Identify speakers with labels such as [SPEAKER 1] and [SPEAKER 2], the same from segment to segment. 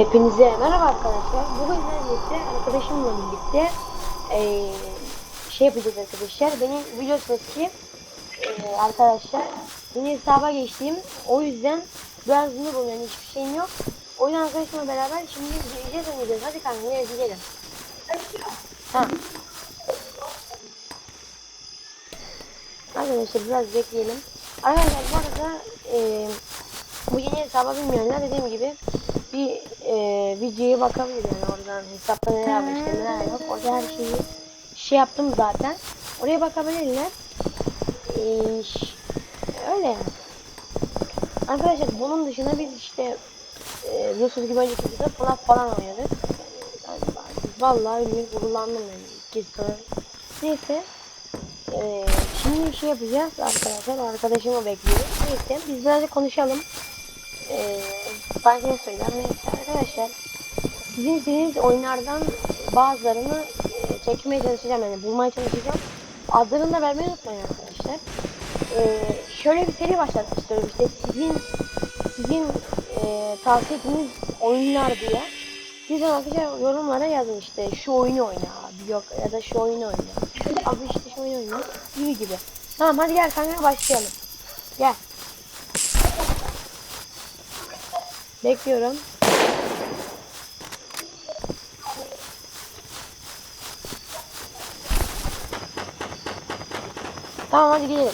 [SPEAKER 1] Hepinize merhaba arkadaşlar. Bugün birlikte arkadaşımla birlikte eee, şey yapacağız arkadaşlar. Benim video sesi eee, arkadaşlar yeni hesaba geçtiğim o yüzden biraz noob yani hiçbir şeyim yok. O yüzden arkadaşımla beraber şimdi gireceğiz oynayacağız. Hadi kanka nereye gidelim. Ha. Arkadaşlar biraz bekleyelim. Arkadaşlar bu arada eee bu yeni hesaba bilmeyenler dediğim gibi bir e, videoya bakabilir yani oradan hesapta var işte neler yok. Orada her şeyi şey yaptım zaten. Oraya bakabilirler. E, öyle. Yani. arkadaşlar bunun dışında biz işte e, biliyorsunuz gibi önceki videoda FNAF falan oynadık yani, vallahi ünlü gururlandım yani iki sonra neyse. E, şimdi şey yapacağız arkadaşlar. Arkadaşımı bekliyoruz neyse biz birazcık konuşalım. Ee, ne söyleyeyim neyse arkadaşlar sizin istediğiniz oyunlardan bazılarını e, çekmeye çalışacağım yani bulmaya çalışacağım. Adlarını da vermeyi unutmayın arkadaşlar. Ee, şöyle bir seri başlatmak istiyorum. İşte sizin sizin e, tavsiye ettiğiniz oyunlar diye. Siz arkadaşlar yorumlara yazın işte şu oyunu oyna abi yok ya da şu oyunu oyna. Abi işte şu oyunu oyna gibi gibi. Tamam hadi gel kanka başlayalım. Gel Bekliyorum. Tamam hadi gidelim.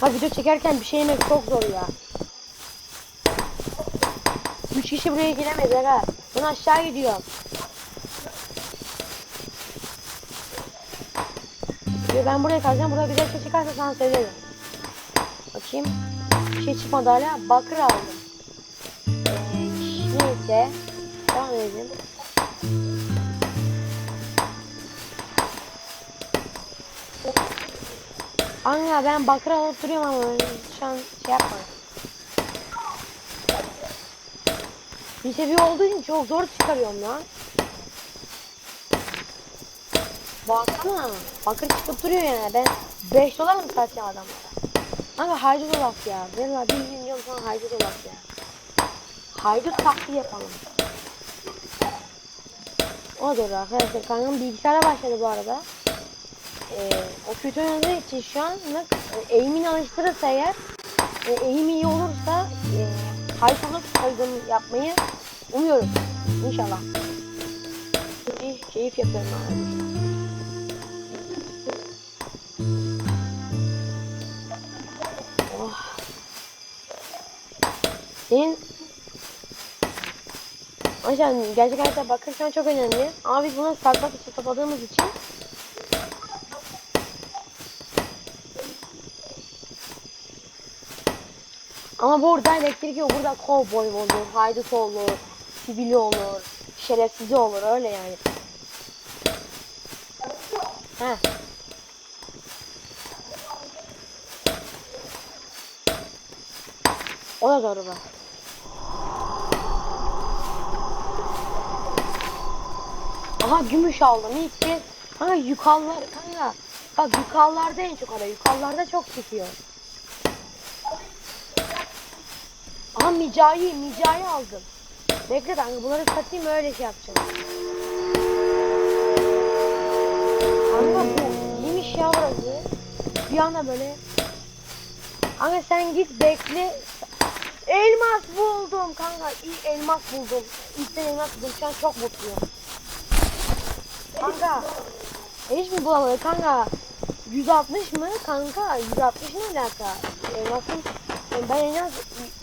[SPEAKER 1] Ha video çekerken bir şey yemek çok zor ya. Üç kişi buraya giremez aga. Ben aşağı gidiyorum. Yo, ben buraya kalacağım. Burada bir şey çıkarsa sana söylerim. Bakayım. Bir şey çıkmadı hala. Bakır aldım. Neyse. Devam edelim. Anya ben bakır alıp duruyorum ama şu an şey yapma. Bir seviye olduğu için çok zor çıkarıyorum lan. Baksana. Bakır çıkıp duruyor yani. Ben 5 dolar mı satacağım adamlara? Kanka haydut olak ya. Valla bir milyon sonra haydut olak ya. Haydut taklidi yapalım. O doğru arkadaşlar. Kankam bilgisayara başladı bu arada. Ee, o kötü oynadığı için şu an e, eğimini alıştırırsa eğer e, eğim iyi olursa e, haydut olup soygun yapmayı umuyorum. İnşallah. İyi, keyif yapıyorum abi. Senin Hocam gerçek hayatta bakırken çok önemli. Ama biz bunu satmak için topladığımız için Ama burada elektrik yok. Burada kovboy olur, haydut olur, sivili olur, şerefsizi olur öyle yani. Heh. O da doğru bak. Aha gümüş aldım ilk kez. Kanka yukarılar kanka. Bak yukarılarda en çok ara. Yukarılarda çok çıkıyor. Aha micayı micayı aldım. Bekle kanka bunları satayım öyle şey yapacağım. Kanka bu iyiymiş ya burası. Bir anda böyle. Kanka sen git bekle. Elmas buldum kanka. İyi elmas buldum. İlkten elmas buldum. Şu an çok mutluyum. Kanka. Hiç mi bulamadı kanka? 160 mı kanka? 160 ne alaka? Elmasın ben en az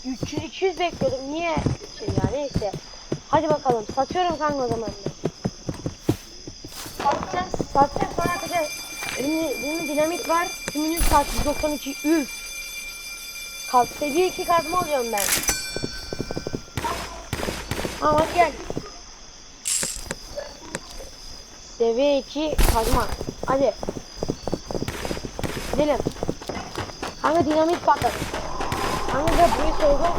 [SPEAKER 1] 300-200 bekliyordum. Niye şey ya neyse. Hadi bakalım. Satıyorum kanka o zaman. ben. Satacağız. Satacağız sonra atacağız. Elimde, elimde dinamit var. Tümünü sat 192. Üf. Kalk seviye 2 kazma alıyorum ben. Tamam hadi gel. Seviye 2 kazma. Hadi. Gidelim. Kanka dinamit patlat. Kanka da burayı soygun.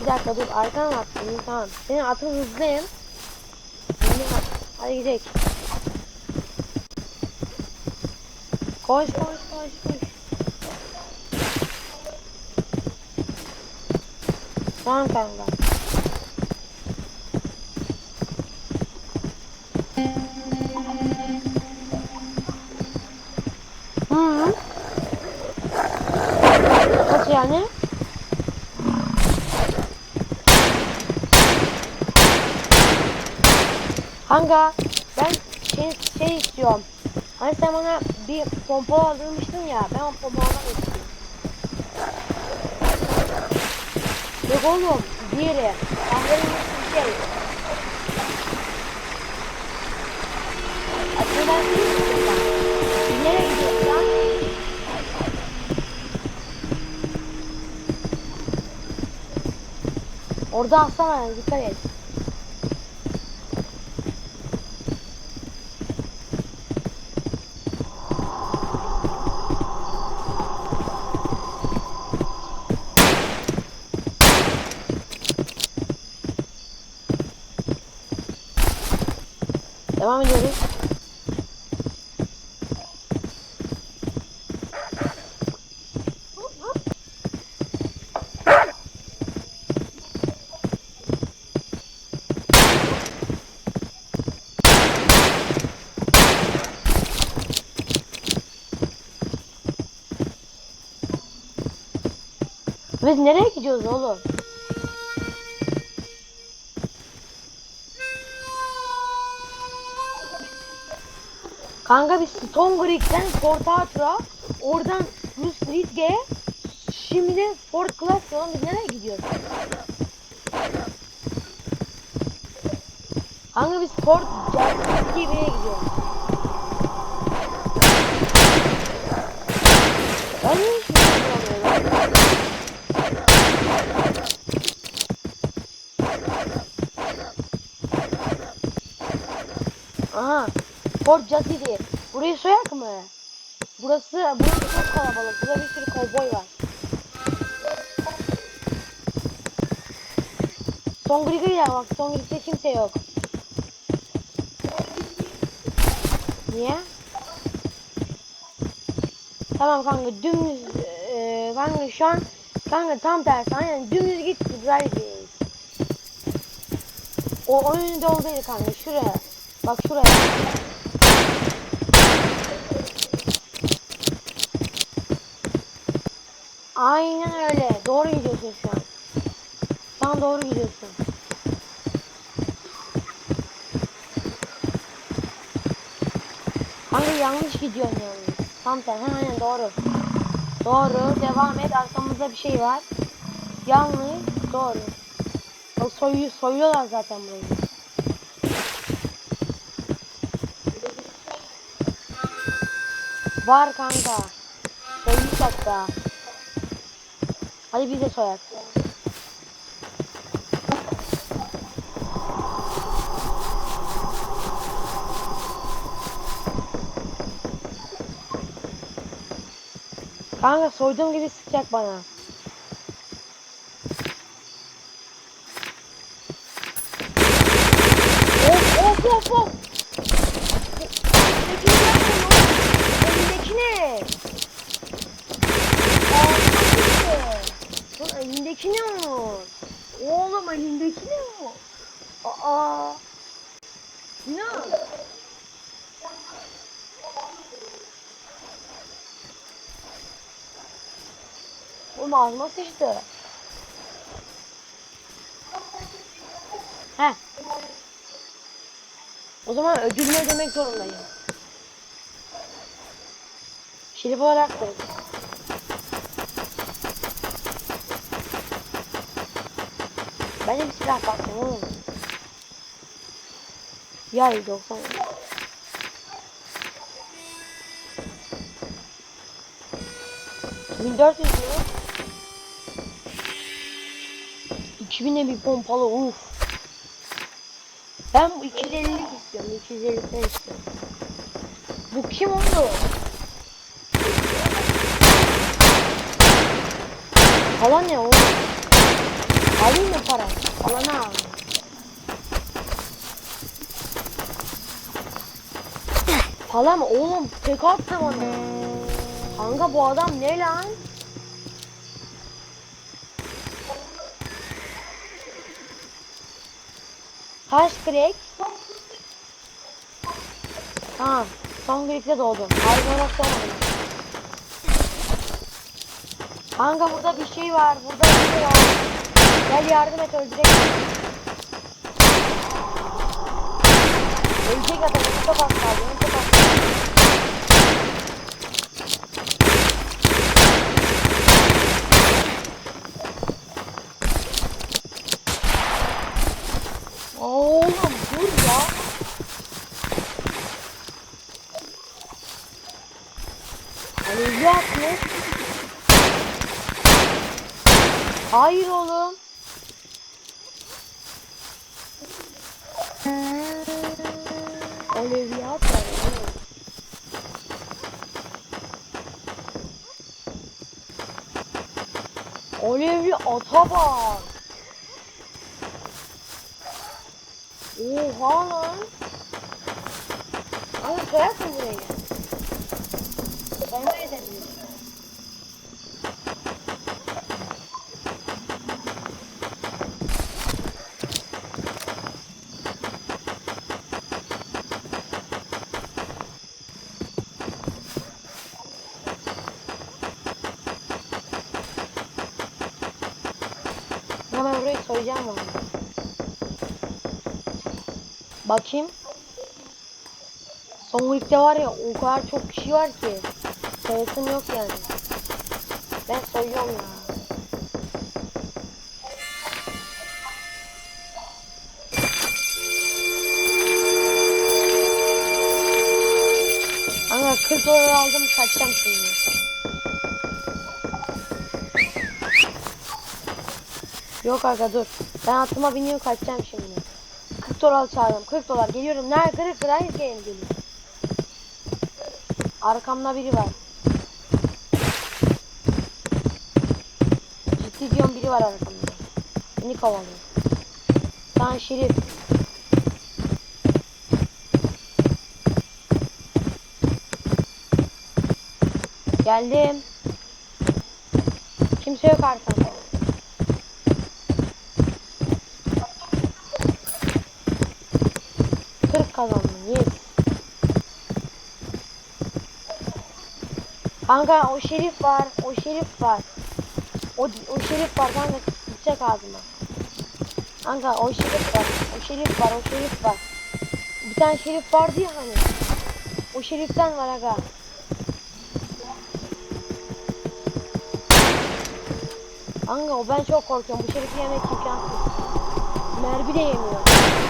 [SPEAKER 1] Bir dakika dur arkana mı attın? Tamam. Senin atın hızlıyım. Hadi gidelim. Koş koş koş koş. Tamam kanka. Yani? Kanka ben şey, şey istiyorum. Hani sen bana bir pompa aldırmıştın ya. Ben o pompalardan istiyorum. Yok oğlum. Diğeri. Kahverengi bir şey. Aslında Orada aslan var dikkat et. Devam ediyoruz. Biz nereye gidiyoruz oğlum? Kanka biz Stone Creek'ten Port Arthur'a, oradan Bruce Ridge'ye, şimdi de Fort Class falan biz nereye gidiyoruz? Kanka biz Fort Jackson diye bir yere gidiyoruz. Ben niye hiçbir şey bulamıyorum? Aha. Fort Cassidy. Burayı soyak mı? Burası, burası çok kalabalık. Burada bir sürü kovboy var. Son Grigor'ya bak. Son Grigor'da kimse yok. Niye? Tamam kanka dümdüz e, kanka şu an kanka tam tersi aynen dümdüz git Ridge'deyiz. O önünde olduydu kanka şuraya. Bak şuraya. Aynen öyle. Doğru gidiyorsun şu an. Şu an doğru gidiyorsun. Kanka yanlış gidiyorsun yani. Tam tersi. Aynen doğru. Doğru. Devam et. Arkamızda bir şey var. Yanlış. Doğru. O soyu, soyuyorlar zaten burayı. Var kanka. Soymuş hatta. Hadi biz de soyak. Kanka soyduğum gibi sıkacak bana. Of of of of. Elindeki ne yapıyorsun oğlum? Elindeki ne? Aa, Lan elindeki ne o? Oğlum elindeki ne o? Aa. Ne? Oğlum ağzıma sıçtı. Heh. O zaman ödülünü ödemek zorundayım. Şerif olarak da. Ben de bir silah bakacağım oğlum. Yay 90. ...1400 mü? 2000'e bir pompalı uf. Ben bu 250'lik istiyorum. 250'den istiyorum. Bu kim oldu? Hala ne oğlum? Alayım mı para? Alana al. Salam oğlum tek attı bana. Kanka bu adam ne lan? Kaç crack? Tamam. Son crack'te doğdum. Harika olarak. Kanka burada bir şey var. Burada bir şey var. Gel yardım et öldürelim. Ölecek adam. Kaldı. Onu çok az kaldı. Oğlum dur ya. Aleviyat mı? Hayır oğlum. Aleviyat var. Alevli ata bak. Oha lan. Abi koyarsın burayı. Ben böyle dedim. Hemen burayı soyacağım onu. Bakayım. Son ligde var ya o kadar çok kişi var ki. Sayısım yok yani. Ben soyuyorum ya. Ama 40 dolar aldım kaçacağım şimdi. Yok aga dur. Ben atıma biniyorum kaçacağım şimdi. 40 dolar çağırdım. 40 dolar geliyorum. Nerede kırık kırık hayır gelin geliyor. Arkamda biri var. Ciddi diyorum biri var arkamda. Beni kovalıyor. Sen şerif. Geldim. Kimse yok arkamda. Kazandım. Yes. Kanka o şerif var. O şerif var. O, o şerif var kanka. Gidecek ağzıma. Kanka o şerif var. O şerif var. O şerif var. Bir tane şerif vardı ya hani. O şeriften var aga. Kanka o ben çok korkuyorum. Bu şerifi yemek imkansız. Mermi de yemiyor.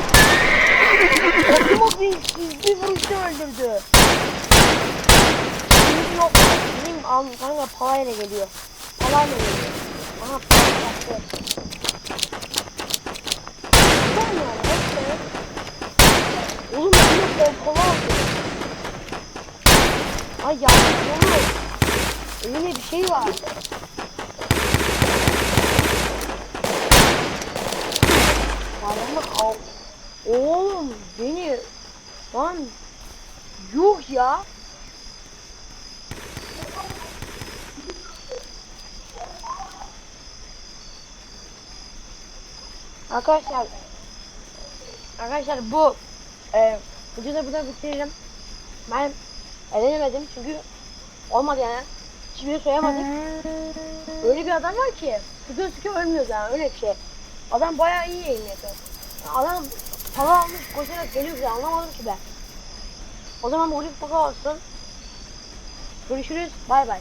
[SPEAKER 1] Okuma bir, bir vuruşta öldürdü. Benim yok. Benim al, kanka palayla geliyor. Palayla geliyor. Aha palayla hepsi. Oğlum de pompalı aldım. Ay yanlış olur. Öyle bir şey var. Paramı al. Beni lan yuh ya. Arkadaşlar Arkadaşlar bu e, videoda burada bitiririm. Ben edenemedim çünkü olmadı yani. Hiçbirini soyamadık. Öyle bir adam var ki sıkıyor sıkıyor ölmüyor yani öyle bir şey. Adam bayağı iyi yayın yapıyor. Adam para almış koşarak geliyor bize anlamadım ki ben. O zaman bu ulif olsun. Görüşürüz. Bay bay.